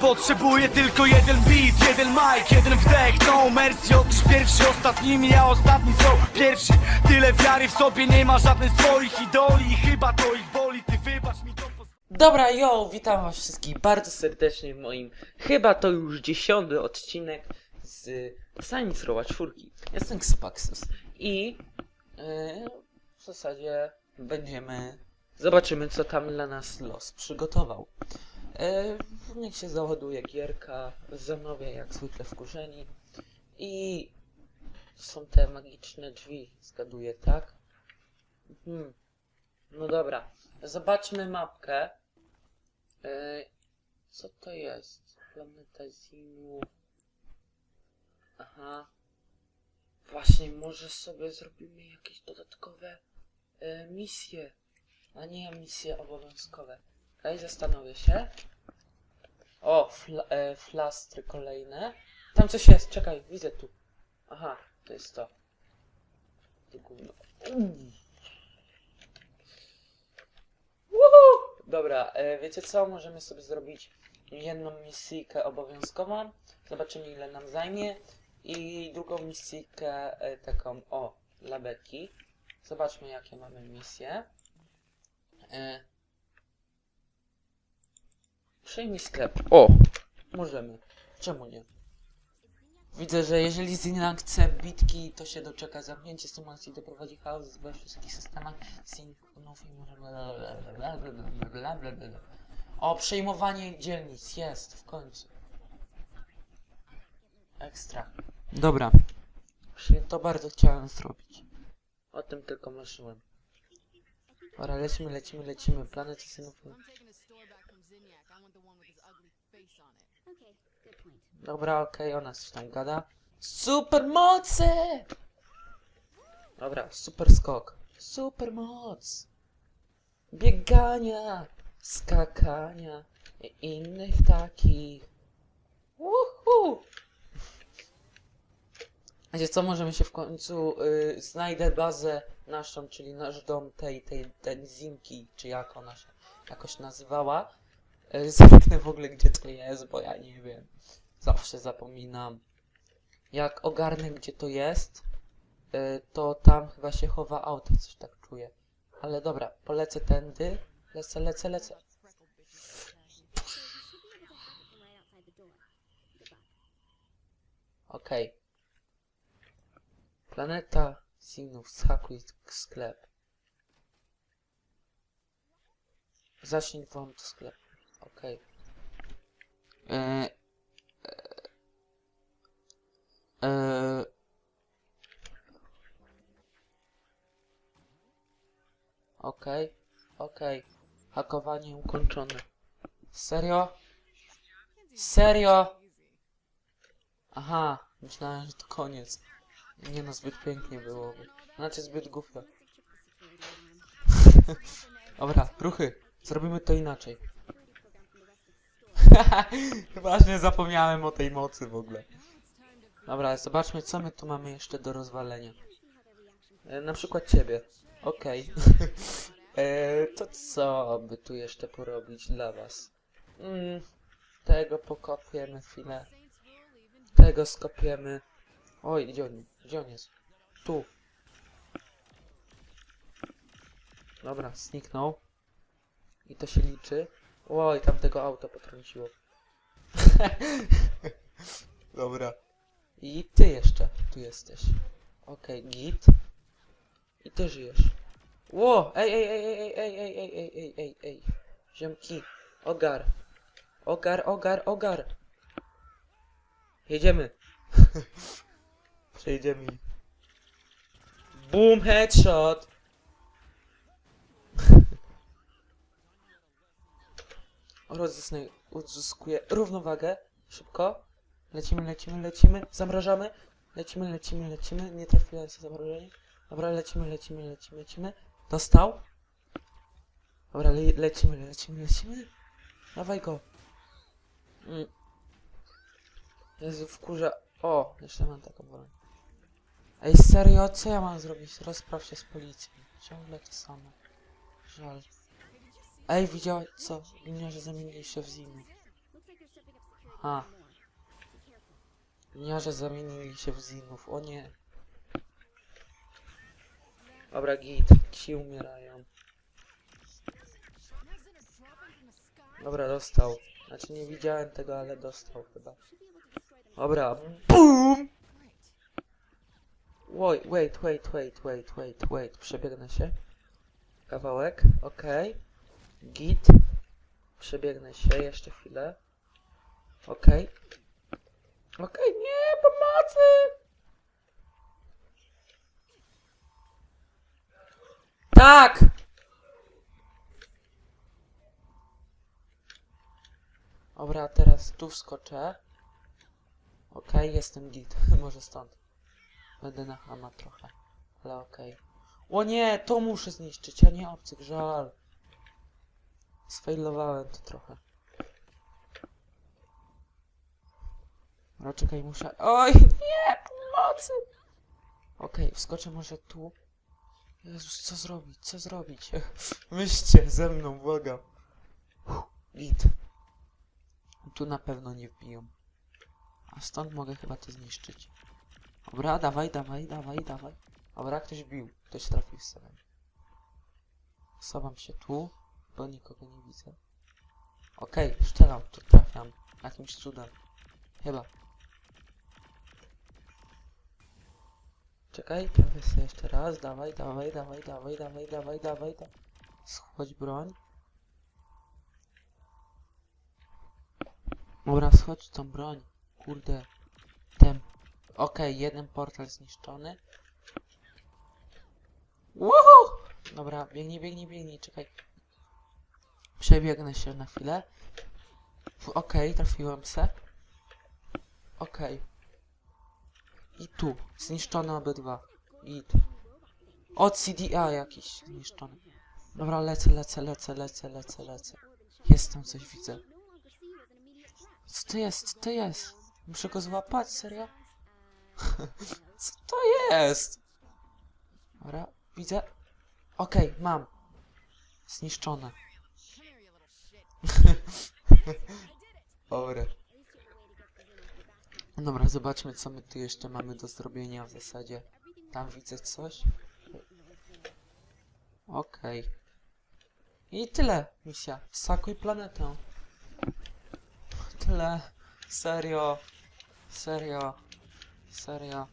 Potrzebuję tylko jeden beat, jeden mic, jeden wdech. No mercy, otóż pierwszy a ostatni Tyle wiary w sobie nie ma żadnej z twoich idoli. I chyba to ich boli, ty wybacz mi to Dobra, yo, witam was wszystkich bardzo serdecznie w moim, chyba to już dziesiąty odcinek z Saints Rowa 4. Jestem Xpaxus i yy, w zasadzie będziemy, zobaczymy co tam dla nas los przygotował. Yy, niech się załaduje gierka, zanowia jak zwykle wkurzeni i są te magiczne drzwi, zgaduję, tak? Hmm. No dobra, zobaczmy mapkę. E, co to jest? Planeta Zinów. Aha. Właśnie, może sobie zrobimy jakieś dodatkowe e, misje. A nie misje obowiązkowe. Okej, zastanowię się. O, e, flastry kolejne. Tam coś jest, czekaj, widzę tu. Aha, to jest to. Woohoo! Dobra, e, wiecie co? Możemy sobie zrobić jedną misyjkę obowiązkową. Zobaczymy ile nam zajmie. I drugą misyjkę taką o labeki. Zobaczmy jakie mamy misje. E, przyjmij sklep. O! Możemy. Czemu nie? Widzę, że jeżeli Zinlan chce bitki, to się doczeka zamknięcie symulacji, doprowadzi chaos we wszystkich systemach Zinów i może. O, przejmowanie dzielnic jest w końcu. Ekstra. Dobra. To bardzo chciałem zrobić. O tym tylko marzyłem. Ora, lecimy, lecimy, lecimy. Plany asesynów. Dobra, okej, okay, ona coś tam gada. Supermocy! Dobra, super skok. super moc, Biegania, skakania i innych takich. Woohoo! Wiecie co, możemy się w końcu y, znajdę bazę naszą, czyli nasz dom tej, tej, tej Zinki, czy jak ona się jakoś nazywała. Y, zerknę w ogóle gdzie to jest, bo ja nie wiem. Zawsze zapominam. Jak ogarnę gdzie to jest, y, to tam chyba się chowa auto, coś tak czuję. Ale dobra, polecę tędy. Lecę, lecę, lecę. Right outside Planeta Sinów, schakuj sklep. Zacznij wam to sklep. Okej. Eee, eee, Okej, okej. Hakowanie ukończone. Serio? Serio? Aha, myślałem, że to koniec. Nie no, zbyt pięknie byłoby. Znaczy zbyt głupio. Dobra, ruchy. Zrobimy to inaczej. Właśnie zapomniałem o tej mocy w ogóle. Dobra, zobaczmy co my tu mamy jeszcze do rozwalenia. E, na przykład ciebie. Okej. e, to co by tu jeszcze porobić dla was? Mm, tego pokopiemy chwilę. Tego skopiemy. Oj, gdzie on, gdzie on jest? Tu. Dobra, zniknął. I to się liczy. Oj, tam tego auto potrąciło. Dobra. I ty jeszcze tu jesteś. Okej, git. I ty żyjesz. Ło! Ej, ej, ej, ej, ej, ej, ej, ej, ej, ej, ej. Ziemki. Ogar. Ogar, ogar, ogar. Jedziemy. Przejdziemy. Boom, headshot. Rodzysny uzyskuje równowagę. Szybko. Lecimy, lecimy, lecimy. Zamrażamy. Lecimy, lecimy, lecimy. Nie trafiłem się zamrożenie. Dobra, lecimy, lecimy, lecimy, lecimy. Dostał. Dobra, le lecimy, lecimy, lecimy. Dawaj go. Mm. Jezu, wkurza. O, jeszcze mam taką broń. Ej, serio, co ja mam zrobić? Rozpraw się z policją. Ciągle to samo. Żal. Ej, widziałeś co? Liniarze zamienili się w security A. even more. Be careful. Liniarze zamienili się w zinów. O nie. Dobra, git. Ci umierają. Dobra, dostał. Znaczy nie widziałem tego, ale dostał chyba. Dobra. BOOM! Wait, wait, wait, wait, wait, wait, wait. Przebiegnę się. Kawałek, okej. Git. Przebiegnę się, jeszcze chwilę. Okej. Okej, nie, pomocy! Tak! Dobra, teraz tu wskoczę. Okej, jestem git. Może stąd. Będę na hama trochę. Ale okej. O nie, to muszę zniszczyć, a nie obcych, żal. Sfailowałem to trochę. No czekaj, muszę... Oj, nie, pomocy! Okej, wskoczę może tu. Jezus, co zrobić, co zrobić? Myślcie ze mną, błagam. Git. Tu na pewno nie wbiją. A stąd mogę chyba to zniszczyć. Dobra, dawaj, dawaj, dawaj, dawaj. Dobra, ktoś bił. Ktoś trafił w sobie. Schowam się tu, bo nikogo nie widzę. Okej, strzelam, tu trafiam. Jakimś cudem. Chyba. Czekaj, trafię sobie jeszcze raz. Dawaj, dawaj, dawaj, dawaj, dawaj, dawaj, dawaj, dawaj. Schodź broń. Dobra, schodź tą broń. Kurde. Tem. Okej, jeden portal zniszczony. Woohoo! Dobra, biegnij, biegnij, biegnij, czekaj. Przebiegnę się na chwilę. Okej, trafiłem se. Okej. I tu. Zniszczone obydwa. Git. Od CDA jakiś zniszczony. Dobra, lecę, lecę, lecę, lecę, lecę, lecę. Jest tam coś, widzę. Co to jest? Co to jest? Muszę go złapać, serio? Co to jest? Dobra, widzę. Okej, mam. Zniszczone. Dobra. Dobra, zobaczmy co my tu jeszcze mamy do zrobienia w zasadzie. Tam widzę coś. Okej. I tyle, misja. Sakuj planetę. Tyle. Serio. Serio. Serio.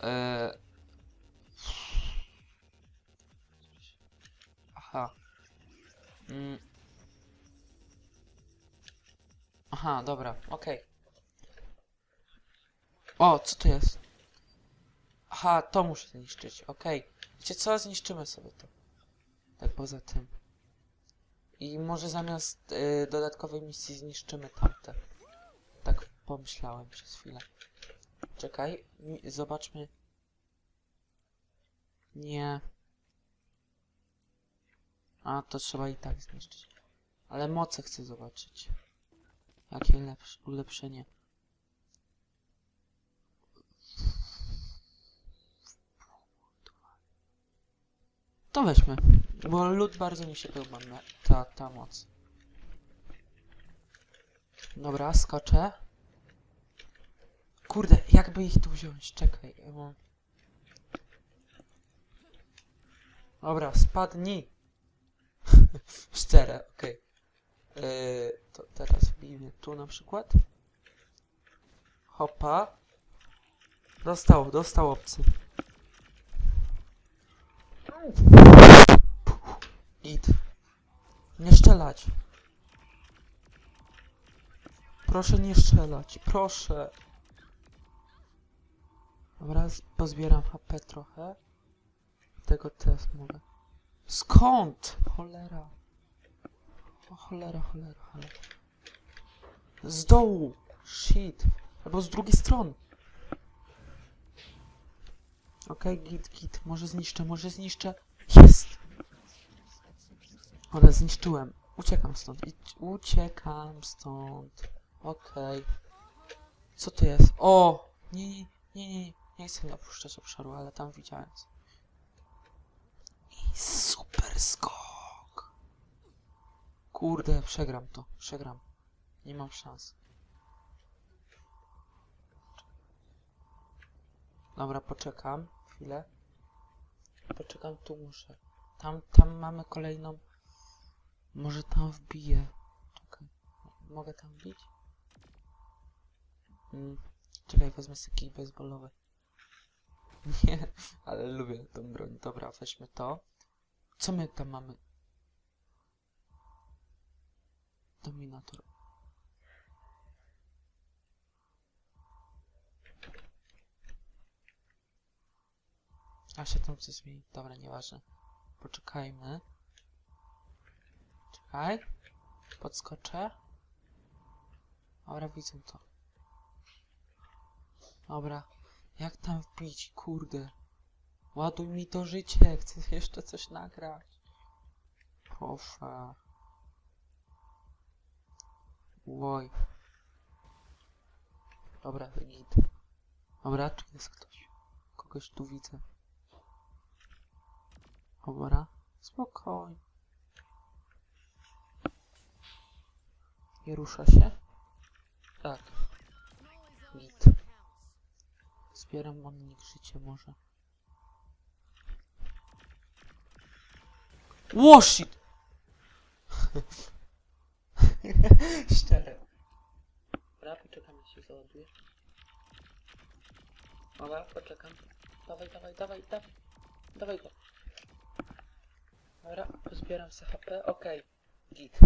Eee. Aha. Mm. Aha, dobra, okej. O, co to jest? Aha, to muszę zniszczyć, okej. Wiecie co? Zniszczymy sobie to. Tak poza tym. I może zamiast y, dodatkowej misji zniszczymy tamte. Pomyślałem przez chwilę. Czekaj, zobaczmy. Nie. A, to trzeba i tak zniszczyć. Ale moce chcę zobaczyć. Jakie lepsze, ulepszenie. To weźmy, bo lód bardzo mi się podoba, ta, ta moc. Dobra, skoczę. Kurde, jakby ich tu wziąć? Czekaj, mam... Dobra, spadnij. Szczere, okej. Yy, to teraz wbijmy tu na przykład. Hopa. Dostał, dostał obcy. Git. Nie strzelać. Proszę nie strzelać, proszę. Dobra, pozbieram HP trochę. Tego też mogę. Skąd? Cholera. O cholera, cholera, cholera. Z dołu. Shit. Albo z drugiej strony. Okej, git, git. Może zniszczę, może zniszczę. Jest! Ale zniszczyłem. Uciekam stąd. I uciekam stąd. Okej. Co to jest? O! Nie, nie, nie, nie. Nie chcę nie opuszczać obszaru, ale tam widziałem. coś. super skok. Kurde, przegram to, przegram. Nie mam szans. Dobra, poczekam chwilę. Poczekam, tu muszę. Tam, tam mamy kolejną. Może tam wbiję. Czekaj. Mogę tam wbić? Mm. Czekaj, wezmę sobie kij baseballowy. Nie, ale lubię tą broń. Dobra, weźmy to. Co my tam mamy? Dominator. A się tam coś zmieni. Dobra, nieważne. Poczekajmy. Czekaj. Podskoczę. Dobra, widzę to. Dobra. Jak tam wbić? Kurde. Ładuj mi to życie. Chcę jeszcze coś nagrać. Proszę. Oj. Dobra, git. Dobra, czy jest ktoś? Kogoś tu widzę. Dobra, spokojnie. Nie rusza się? Tak. Git. Zbieram mannik życie może. Ło, shit! Szczere. Dobra, poczekam, się załaduje. Dobra, poczekam. Dawaj, dawaj, dawaj, dawaj. Dawaj go. Dobra, pozbieram sobie HP. Okej. Git.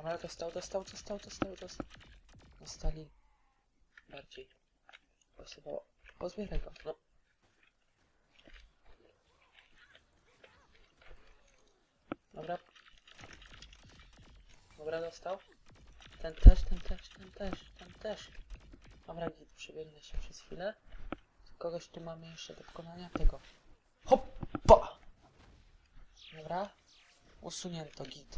Dobra, dostał, dostał, dostał, dostał, dostał. Dostali bardziej. Pasowało. Pozbieraj go, no. Dobra. Dobra, dostał. Ten też, ten też, ten też, ten też. Dobra, git, przebiegnę się przez chwilę. Kogoś tu mamy jeszcze do pokonania tego. Hoppa! Dobra. Usunięto, git.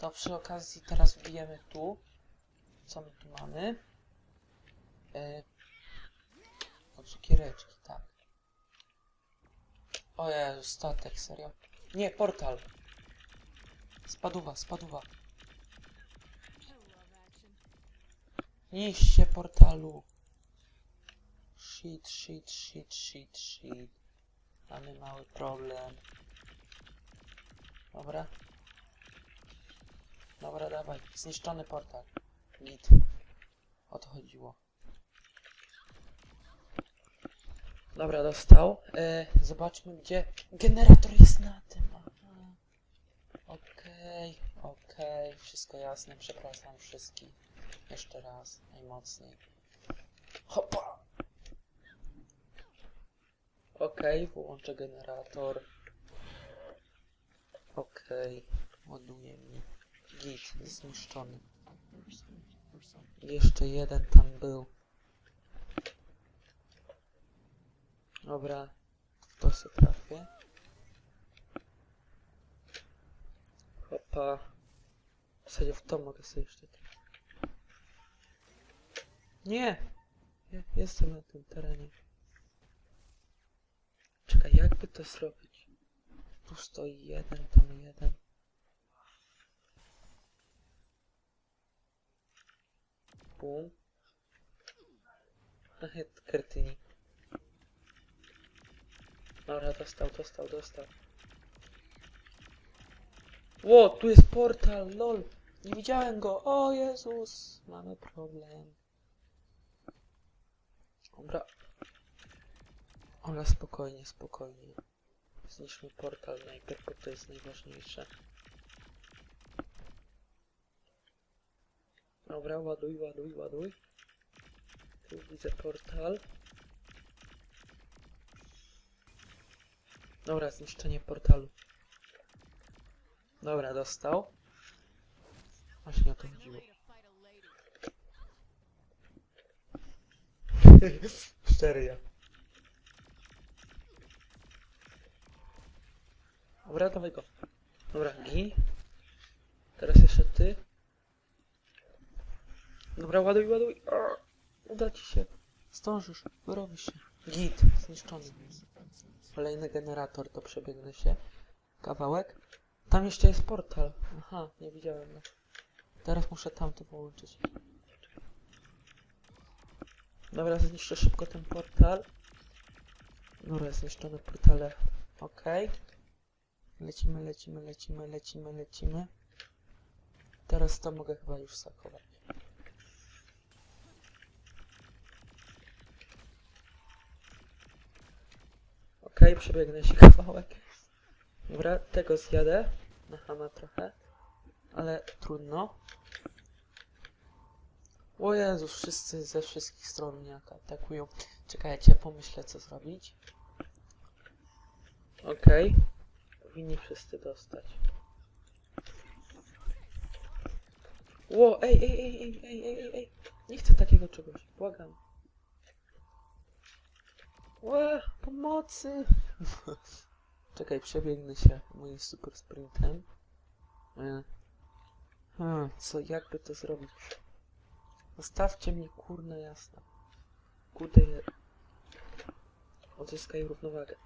To przy okazji teraz wbijemy tu. Co my tu mamy? Yy, o cukiereczki, tak. O Jezu, statek, serio. Nie, portal. Spaduwa, spaduwa. Się portalu. Shit, shit, shit, shit, shit. Mamy mały problem. Dobra. Dobra, dawaj. Zniszczony portal. Git. O to chodziło. Dobra, dostał. E, zobaczmy, gdzie generator jest na tym. Okej, okej, wszystko jasne. Przepraszam wszystkich. Jeszcze raz, najmocniej. Hopa! Okej, wyłączę generator. Okej, ładuje mi. Git, zniszczony. Jeszcze jeden tam był. Dobra, to se trafię. Hopa. W zasadzie w to mogę sobie jeszcze trafić. Nie! Ja jestem na tym terenie. Czekaj, jakby to zrobić? Tu stoi jeden, tam jeden. Bum. Kretyni. Dobra, dostał, dostał, dostał. Ło, tu jest portal, lol. Nie widziałem go. O Jezus, mamy problem. Dobra. Ola, spokojnie, spokojnie. Zniszczmy portal najpierw, bo to jest najważniejsze. Dobra, ładuj, ładuj, ładuj. Tu widzę portal. Dobra, zniszczenie portalu. Dobra, dostał. Właśnie o to chodziło. Ja. Dobra, dawaj go. Dobra, gin. Teraz jeszcze ty. Dobra, ładuj, ładuj. Uda ci się. Zdążysz, wyrobisz się. Git, zniszczony. Kolejny generator, to przebiegnę się. Kawałek. Tam jeszcze jest portal. Aha, nie widziałem. No. Teraz muszę tamto połączyć. Dobra, zniszczę szybko ten portal. Dobra, zniszczone portale. Okej. Lecimy, lecimy, lecimy, lecimy, lecimy. Teraz to mogę chyba już sakować. Okej, przebiegnę się kawałek. Dobra, tego zjadę. Na hama trochę. Ale trudno. O Jezus, wszyscy ze wszystkich stron mnie atakują. Czekajcie, pomyślę co zrobić. Okej. Powinni wszyscy dostać. Ło, ej, ej, ej, ej, ej, ej, ej, ej. Nie chcę takiego czegoś, błagam. Ła, pomocy! Czekaj, przebiegnę się moim super sprintem. E. Hmm, co, jakby to zrobić? Zostawcie mnie, kurna jasna. Kurde, je... Odzyskaj równowagę.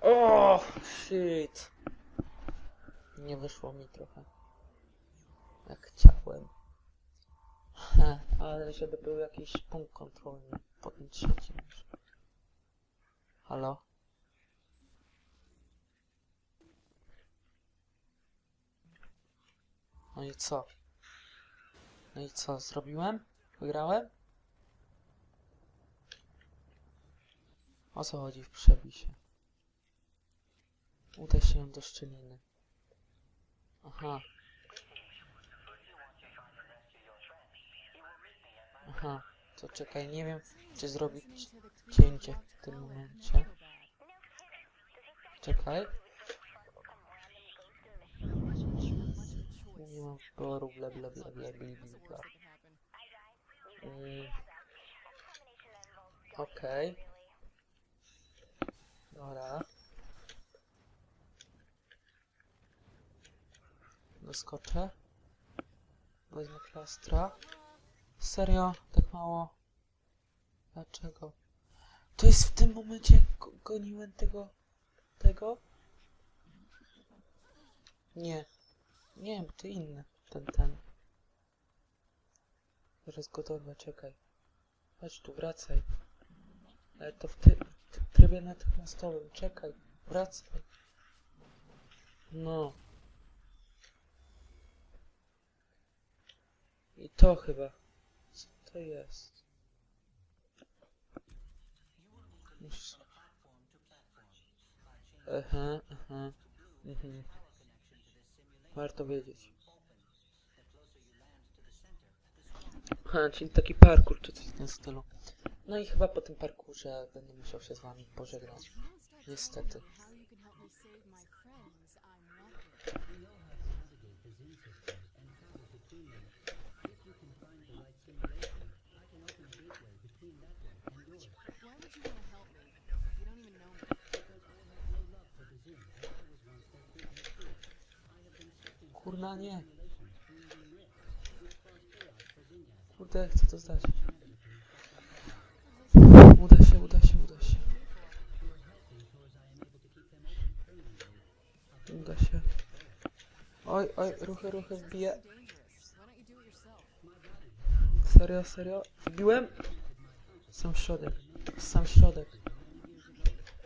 O, shit. Nie wyszło mi trochę. Jak chciałem. Ale żeby był jakiś punkt kontrolny po tym trzecim. Halo? No i co? No i co, zrobiłem? Wygrałem? O co chodzi w przebisie? Udaj się do szczeliny. Aha. Aha, to czekaj, nie wiem, czy zrobić cięcie w tym momencie. Czekaj. Nie mam wyboru, bla bla bla bla bla bla. Mm. Okej. Dobra. Doskoczę. Wezmę plastra. Serio? Tak mało? Dlaczego? To jest w tym momencie, jak go- goniłem tego... Tego? Nie. Nie wiem, to inny. Ten, ten. Zaraz go czekaj. Chodź tu, wracaj. Ale to w, ty, w trybie natychmiastowym, czekaj. Wracaj. No. I to chyba. To jest? Aha, aha. Mhm. Warto wiedzieć. Ha, czyli taki parkour czy coś w tym stylu. No i chyba po tym parkurze będę musiał się z wami pożegnać. Niestety. Me. Kurna nie. Kurde, chcę to zdać. Uda się, uda się, uda się. Uda się. Oj, oj, ruchy, ruchy wbiję. Serio, serio? Wbiłem? Sam środek. Sam środek.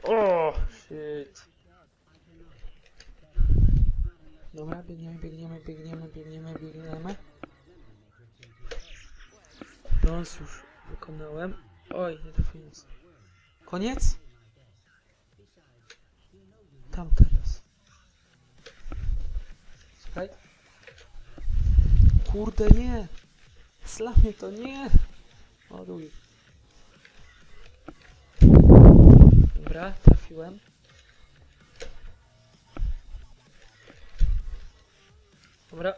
O, shit. Dobra, biegniemy, biegniemy, biegniemy, biegniemy, biegniemy. Brąz już wykonałem. Oj, nie trafiłem. Koniec? Tam teraz. Czekaj. Kurde, nie! Slamie to nie! Ładuj. Dobra, trafiłem. Dobra.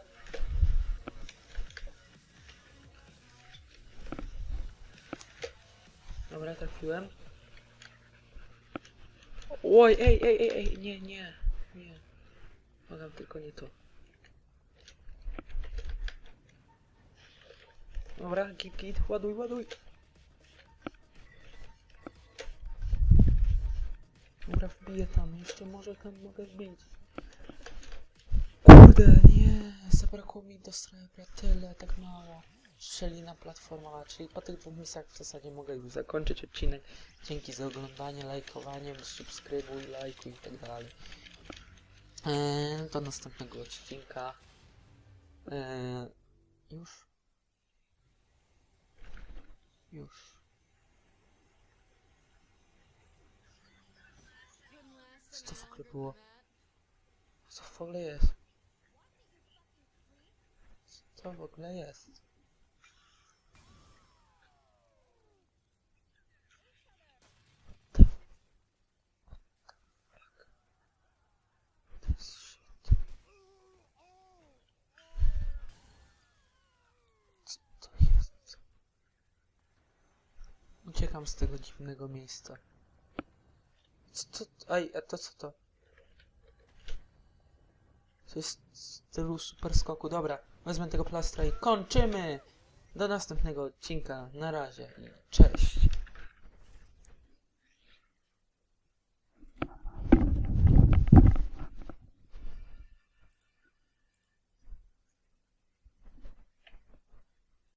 Dobra, trafiłem. Oj, ej, ej, ej, ej, nie, nie, nie. Mogę tylko nie to. Dobra, git, git, ładuj, ładuj. Dobra, wbiję tam, jeszcze może tam mogę wbić. Kurde, nie zabrakło mi do Stripe'a tyle, tak mało. Szczelina platformowa, czyli po tych dwóch misjach w zasadzie mogę już zakończyć odcinek. Dzięki za oglądanie, lajkowanie, subskrybuj, lajkuj i tak dalej. Eee, do następnego odcinka. Eee, już? Już. Co to w ogóle było? Co w ogóle jest? Co w ogóle jest? Uciekam z tego dziwnego miejsca. Co to? Ej, a to co to? To jest stylu super skoku. Dobra, wezmę tego plastra i kończymy! Do następnego odcinka. Na razie i cześć.